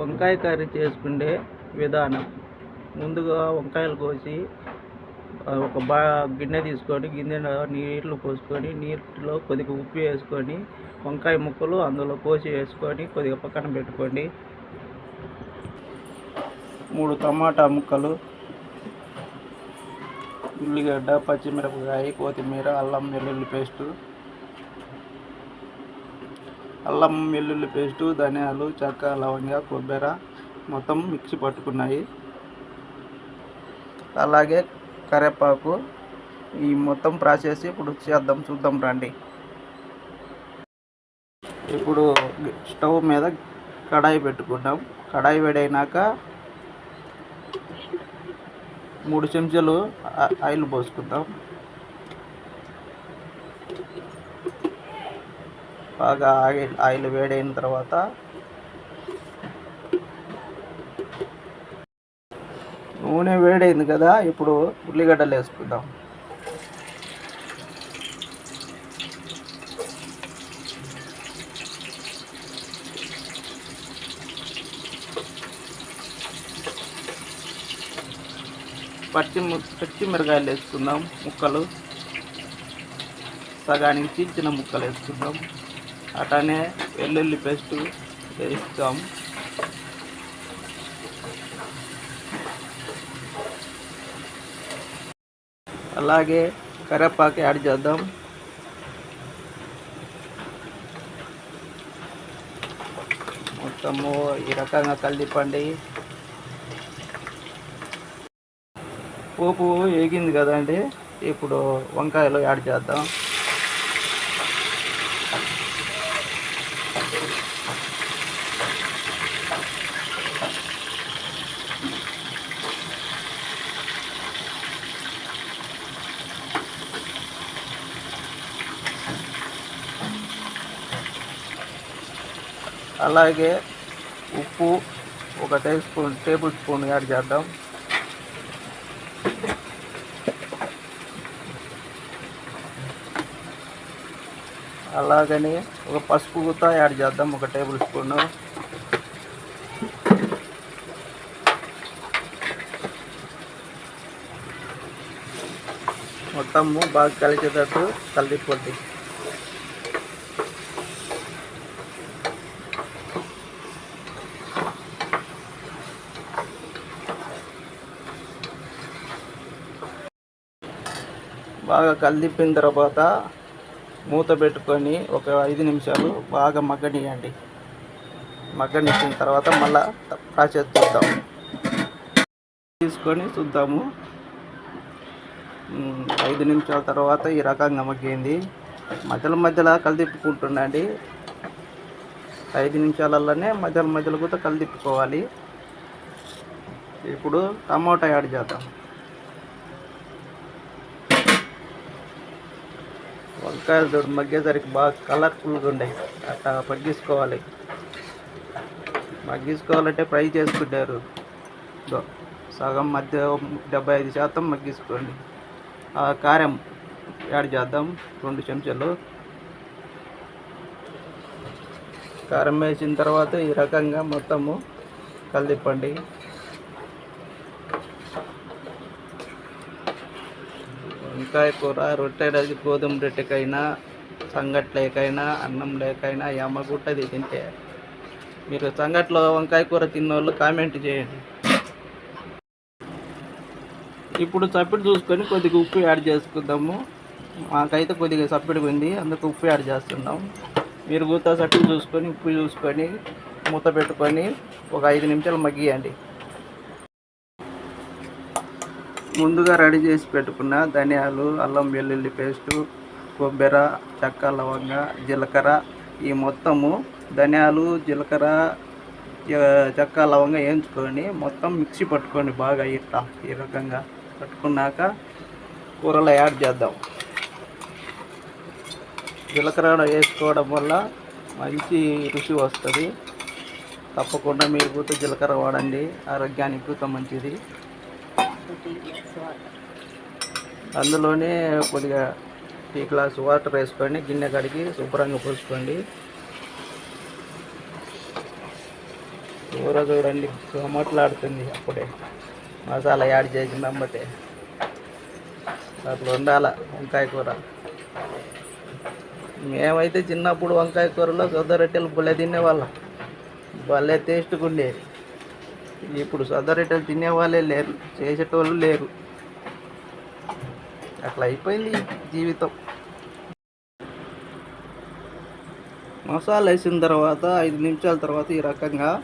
వంకాయ కర్రీ చేసుకునే విధానం. ముందుగా వంకాయలు కోసి ఒక బా గిన్నె తీసుకొని గిన్నెలో నీళ్ళు పోసుకొని నీటిలో కొద్దిగా ఉప్పు వేసుకొని వంకాయ ముక్కలు అందులో కోసి వేసుకొని కొద్దిగా పక్కన పెట్టుకోండి. మూడు టమాటా ముక్కలు ఉల్లిగడ్డ పచ్చిమిరపకాయ కొత్తిమీర అల్లం వెల్లుల్లి పేస్టు అల్లం వెల్లుల్లి పేస్టు ధనియాలు చెక్క లవంగ కొబ్బరి మొత్తం మిక్సీ పట్టుకున్నాయి. అలాగే కరేపాకు ఈ మొత్తం ప్రాసెస్ ఇప్పుడు చేద్దాం చూద్దాం రండి. ఇప్పుడు స్టవ్ మీద కడాయి పెట్టుకుంటాం. కడాయి వేడైనాక మూడు చెంచాలు ఆయిల్ పోసుకుందాం. బాగా ఆయిల్ ఆయిల్ వేడైన తర్వాత నూనె వేడైంది కదా ఇప్పుడు ఉల్లిగడ్డలు వేసుకుందాం. పచ్చి ము- పచ్చిమిరకాయలు వేసుకుందాం ముక్కలు. సగానికి చీల్చిన ముక్కలు వేసుకుందాం. అట్లానే వెల్లుల్లి పేస్ట్ వేస్తాం అలాగే కరేపాకు యాడ్ చేద్దాం. మొత్తము ఈ రకంగా కలిపండి. పోపు వేగింది కదండి ఇప్పుడు వంకాయలు యాడ్ చేద్దాం. అలాగే ఉప్పు ఒక tablespoon tablespoon add చేద్దాం. అలాగని ఒక పసుపు గుత్త యాడ్ చేద్దాం ఒక టేబుల్ స్పూను. మొత్తము బాగా కలిసేటట్టు కలిపొద్ది బాగా కలిపిన తర్వాత మూత పెట్టుకొని ఒక ఐదు నిమిషాలు బాగా మగ్గనియండి మగ్గనిచ్చిన తర్వాత మళ్ళా ప్రాసెస్ చూద్దాం. తీసుకొని చూద్దాము. ఐదు నిమిషాల తర్వాత ఈ రకంగా మగ్గింది. మధ్యలో మధ్యలో కలిదిప్పుకుంటుండండి. ఐదు నిమిషాలలోనే మధ్యలో మధ్యలో కూడా కలిదిప్పుకోవాలి. ఇప్పుడు టమాటా యాడ్ చేద్దాం. వంకాయలు చూడు మగ్గేసరికి బాగా కలర్ఫుల్గా ఉండేవి అట్లా మగ్గించుకోవాలి. మగ్గించుకోవాలంటే ఫ్రై చేసుకుంటారు. సగం మధ్య డెబ్బై ఐదు శాతం మగ్గించుకోండి. ఆ కారం యాడ్ చేద్దాం రెండు చెంచాలు. కారం వేసిన తర్వాత ఈ రకంగా మొత్తము కలిపండి. వంకాయ కూర రొట్టె రొట్టె గోధుమ రొట్టెకైనా సంగట్లేకైనా అన్నం లేకైనా యమ్మగుట్టది తింటే. మీరు సంగట్లో వంకాయ కూర తిన్నోళ్ళు కామెంట్ చేయండి. ఇప్పుడు చప్పిడి చూసుకొని కొద్దిగా ఉప్పు యాడ్ చేసుకుందాము. మాకైతే కొద్దిగా చప్పిడి ఉంది అందుకు ఉప్పు యాడ్ చేస్తున్నాం. మీరు గుత్తా చప్పిడి చూసుకొని ఉప్పు చూసుకొని మూత పెట్టుకొని ఒక ఐదు నిమిషాలు మగ్గియండి. ముందుగా రెడీ చేసి పెట్టుకున్న ధనియాలు అల్లం వెల్లుల్లి పేస్టు కొబ్బరి చెక్క లవంగ జీలకర్ర ఈ మొత్తము ధనియాలు జీలకర్ర చెక్క లవంగ వేయించుకొని మొత్తం మిక్సీ పట్టుకోండి బాగా ఇట్లా ఈ రకంగా పట్టుకున్నాక కూరలో యాడ్ చేద్దాం. జీలకర్ర వేసుకోవడం వల్ల మంచి రుచి వస్తుంది. తప్పకుండా మీరు కూడా జీలకర్ర వాడండి. ఆరోగ్యానికి కూడా మంచిది. అందులోనే కొద్దిగా టీ గ్లాస్ వాటర్ వేసుకోండి గిన్నె కడిగి శుభ్రంగా పోసుకోండి. కూర చూడండి మాట్లాడుతుంది అప్పుడే. మసాలా యాడ్ చేసి అమ్మటే అట్లా ఉండాల వంకాయ కూర? మేమైతే చిన్నప్పుడు వంకాయ కూరలో సొద్ద రొట్టెలు భలే తినేవాళ్ళం. భలే టేస్ట్గా ఉండేది. ఇప్పుడు సదరేటలు రొట్టెలు తినేవాళ్ళే లేరు చేసేటోళ్ళు లేరు. అట్లా అయిపోయింది జీవితం. మసాలా వేసిన తర్వాత ఐదు నిమిషాల తర్వాత ఈ రకంగా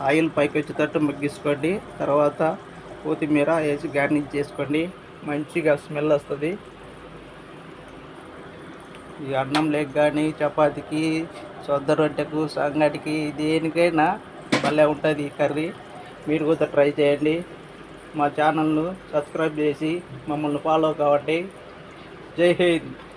ఆయిల్ పైకి వచ్చేటట్టు మగ్గించుకోండి. తర్వాత కొత్తిమీర వేసి గార్నిష్ చేసుకోండి. మంచిగా స్మెల్ వస్తుంది. ఈ అన్నం లేక కానీ చపాతీకి సొద్ద రొట్టెకు సంగటికి దేనికైనా భలే ఉంటుంది ఈ కర్రీ. మీరు కూడా ట్రై చేయండి. మా ఛానల్ను సబ్స్క్రైబ్ చేసి మమ్మల్ని ఫాలో కావండి. జై హింద్.